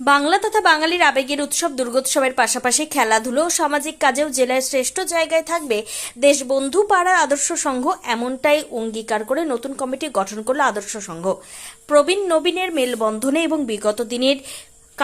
বাংলা তথা বাঙালির আবেগের উৎসব দুর্গোৎসবের পাশাপাশি খেলাধুলো ও সামাজিক কাজেও জেলায় শ্রেষ্ঠ জায়গায় থাকবে। দেশবন্ধু পাড়ার আদর্শ সংঘ এমনটাই অঙ্গীকার করে নতুন কমিটি গঠন করল আদর্শ সংঘ। প্রবীণ নবীনের মেলবন্ধনে এবং বিগত দিনের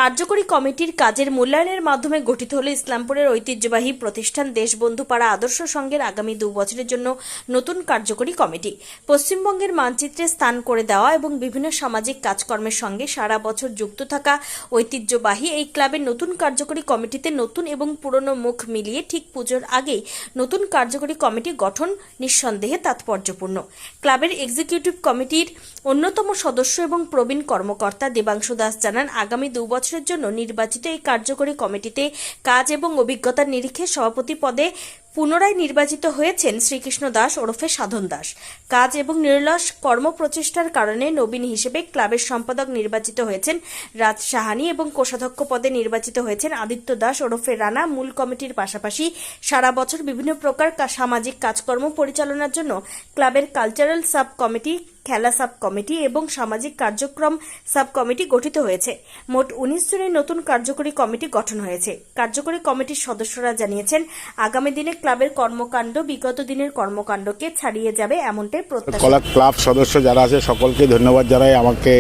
কার্যকরী কমিটির কাজের মূল্যায়নের মাধ্যমে গঠিত হল ইসলামপুরের ঐতিহ্যবাহী প্রতিষ্ঠান দেশবন্ধু পাড়া আদর্শ সংঘের আগামী দু বছরের জন্য নতুন কার্যকরী কমিটি। পশ্চিমবঙ্গের মানচিত্রে স্থান করে দেওয়া এবং বিভিন্ন সামাজিক কাজকর্মের সঙ্গে সারা বছর যুক্ত থাকা ঐতিহ্যবাহী এই ক্লাবের নতুন কার্যকরী কমিটিতে নতুন এবং পুরনো মুখ মিলিয়ে ঠিক পুজোর আগেই নতুন কার্যকরী কমিটি গঠন নিঃসন্দেহে তাৎপর্যপূর্ণ। ক্লাবের এক্সিকিউটিভ কমিটির অন্যতম সদস্য এবং প্রবীণ কর্মকর্তা দেবাংশু দাস জানান, আগামী দু বছরের জন্য নির্বাচিত এই কার্যকরী কমিটিতে কাজ এবং অভিজ্ঞতার নিরিখে সভাপতি পদে পুনরায় নির্বাচিত হয়েছেন শ্রীকৃষ্ণ দাস ওরফে সাধন দাস। কাজ এবং নির্লস কর্মপ্রচেষ্টার কারণে নবীন হিসেবে ক্লাবের সম্পাদক নির্বাচিত হয়েছেন রাজ সাহানি এবং কোষাধ্যক্ষ পদে নির্বাচিত হয়েছেন আদিত্য দাস ওরফে রানা। মূল কমিটির পাশাপাশি সারা বছর বিভিন্ন প্রকার সামাজিক কাজকর্ম পরিচালনার জন্য ক্লাবের কালচারাল সাব কমিটি খেলা সাব কমিটি এবং সামাজিক কার্যক্রম সাব কমিটি গঠিত হয়েছে। মোট উনিশ জনের নতুন কার্যকরী কমিটি গঠন হয়েছে। কার্যকরী কমিটির সদস্যরা জানিয়েছেন, আগামী দিনে ক্লাবের কর্মকাণ্ড বিগত দিনের কর্মকাণ্ডকে ছাড়িয়ে যাবে এমনটাই প্রত্যাশা। ক্লাব সদস্য যারা আছে, সকলকে ধন্যবাদ জানাই আমাকে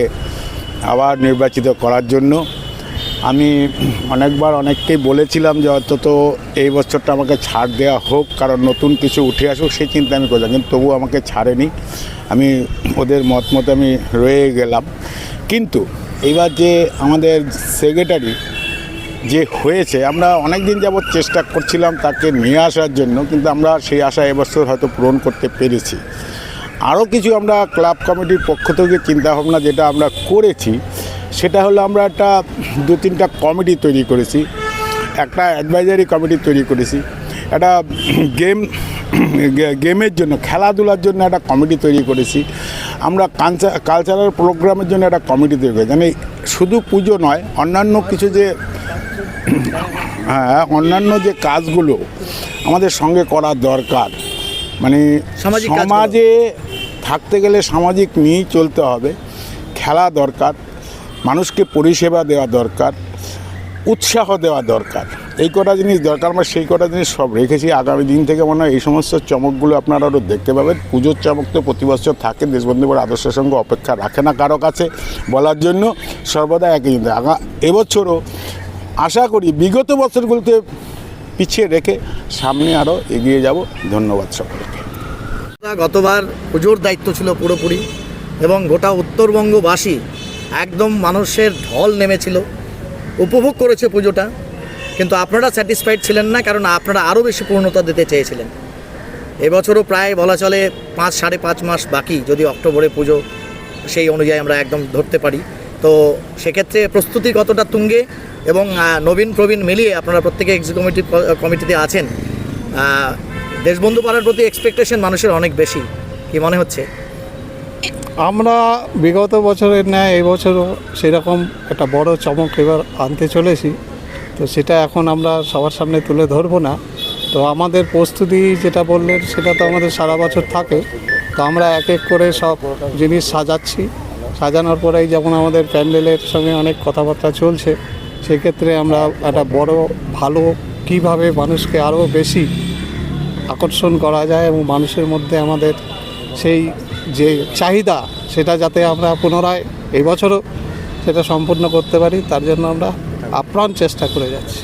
আবার নির্বাচিত করার জন্য। আমি অনেকবার অনেককেই বলেছিলাম যে অন্তত এই বছরটা আমাকে ছাড় দেওয়া হোক, কারণ নতুন কিছু উঠে আসুক, সেই চিন্তা আমি করলাম কিন্তু তবুও আমাকে ছাড়েনি। আমি ওদের মত মতো আমি রয়ে গেলাম। কিন্তু এইবার যে আমাদের সেক্রেটারি যে হয়েছে, আমরা অনেক দিন যাবৎ চেষ্টা করছিলাম তাকে নিয়ে আসার জন্য, কিন্তু আমরা সেই আশা এবছর হয়তো পূরণ করতে পেরেছি। আরও কিছু আমরা ক্লাব কমিটির পক্ষ থেকে চিন্তাভাবনা যেটা আমরা করেছি সেটা হলো আমরা একটা দু তিনটা কমিটি তৈরি করেছি। একটা অ্যাডভাইজারি কমিটি তৈরি করেছি। একটা গেম গেমের জন্য খেলাধুলার জন্য একটা কমিটি তৈরি করেছি। আমরা কালচারাল প্রোগ্রামের জন্য একটা কমিটি তৈরি করেছি। মানে শুধু পুজো নয় অন্যান্য কিছু যে হ্যাঁ অন্যান্য যে কাজগুলো আমাদের সঙ্গে করা দরকার। মানে সমাজে থাকতে গেলে সামাজিক নিয়েই চলতে হবে। খেলা দরকার। মানুষকে পরিষেবা দেওয়া দরকার, উৎসাহ দেওয়া দরকার। এই কটা জিনিস দরকার, আমরা সেই কটা জিনিস সব রেখেছি। আগামী দিন থেকে মনে হয় এই সমস্ত চমকগুলো আপনারা আরও দেখতে পাবেন। পুজোর চমক তো প্রতি বছর থাকে দেশবন্ধুবার আদর্শের সঙ্গে অপেক্ষা রাখে না কারও কাছে বলার জন্য। সর্বদা একই চিন্তা আগা, এবছরও আশা করি বিগত বছরগুলোতে পিছিয়ে রেখে সামনে আরও এগিয়ে যাব। ধন্যবাদ সকলকে। গতবার পুজোর দায়িত্ব ছিল পুরোপুরি এবং গোটা উত্তরবঙ্গবাসী একদম মানুষের ঢল নেমেছিল। উপভোগ করেছে পুজোটা, কিন্তু আপনারা স্যাটিসফাইড ছিলেন না, কারণ আপনারা আরও বেশি পূর্ণতা দিতে চেয়েছিলেন। এবছরও প্রায় বলা চলে পাঁচ, সাড়ে পাঁচ মাস বাকি, যদি অক্টোবরে পুজো সেই অনুযায়ী আমরা একদম ধরতে পারি। তো সেক্ষেত্রে প্রস্তুতি কতটা তুঙ্গে এবং নবীন, প্রবীণ মিলিয়ে আপনারা প্রত্যেকে এক্সি কমিটি কমিটিতে আছেন দেশবন্ধু পাড়ার প্রতি এক্সপেকটেশন মানুষের অনেক বেশি, কি মনে হচ্ছে? আমরা বিগত বছরের ন্যায় এই বছরও সেরকম একটা বড় চমক এবার আনতে চলেছি। তো সেটা এখন আমরা সবার সামনে তুলে ধরবো না। তো আমাদের প্রস্তুতি যেটা বললেন, সেটা তো আমাদের সারা বছর থাকে। তো আমরা এক এক করে সব জিনিস সাজাচ্ছি। সাজানোর পরেই যেমন আমাদের প্যান্ডেলের সঙ্গে অনেক কথাবার্তা চলছে, সেক্ষেত্রে আমরা একটা বড় ভালো কীভাবে মানুষকে আরও বেশি আকর্ষণ করা যায় এবং মানুষের মধ্যে আমাদের সেই যে চাহিদা সেটা যাতে আমরা পুনরায় এই বছরও সেটা সম্পূর্ণ করতে পারি, তার জন্য আমরা আপ্রাণ চেষ্টা করে যাচ্ছি।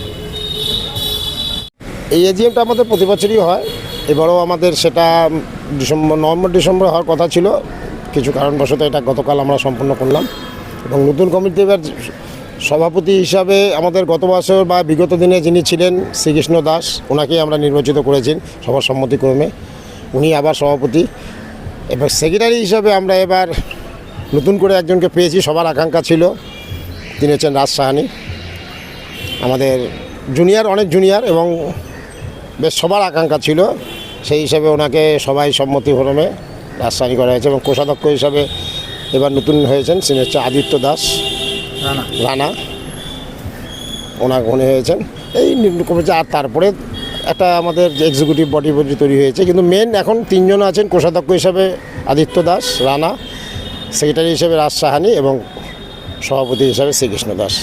এই এজিএমটা আমাদের প্রতি বছরই হয়, এবারও আমাদের সেটা ডিসেম্বর, নভেম্বর, ডিসেম্বর হওয়ার কথা ছিল। কিছু কারণবশত এটা গতকাল আমরা সম্পূর্ণ করলাম এবং নতুন কমিটি এবার সভাপতি হিসাবে আমাদের গত বছর বা বিগত দিনে যিনি ছিলেন শ্রীকৃষ্ণ দাস, ওনাকেই আমরা নির্বাচিত করেছি সবার সম্মতিক্রমে। উনি আবার সভাপতি। এবার সেক্রেটারি হিসাবে আমরা এবার নতুন করে একজনকে পেয়েছি সবার আকাঙ্ক্ষা ছিল। তিনি হচ্ছেন রাজ সাহানি। আমাদের জুনিয়র অনেক জুনিয়র এবং বেশ সবার আকাঙ্ক্ষা ছিল। সেই হিসাবে ওনাকে সবাই সম্মতি সম্মতিক্রমে রাজশাহী করা হয়েছে এবং কোষাধ্যক্ষ হিসাবে এবার নতুন হয়েছেন তিনি হচ্ছে আদিত্য দাস। রানা। রানা। উনি হয়েছেন। এই করেছে আর তারপরে একটা আমাদের এক্সিকিউটিভ বডি বডি তৈরি হয়েছে। কিন্তু মেন এখন তিনজন আছেন কোষাধ্যক্ষ হিসাবে আদিত্য দাস, রানা সেক্রেটারি হিসেবে রাজ সাহানি এবং সভাপতি হিসাবে শ্রীকৃষ্ণ দাস।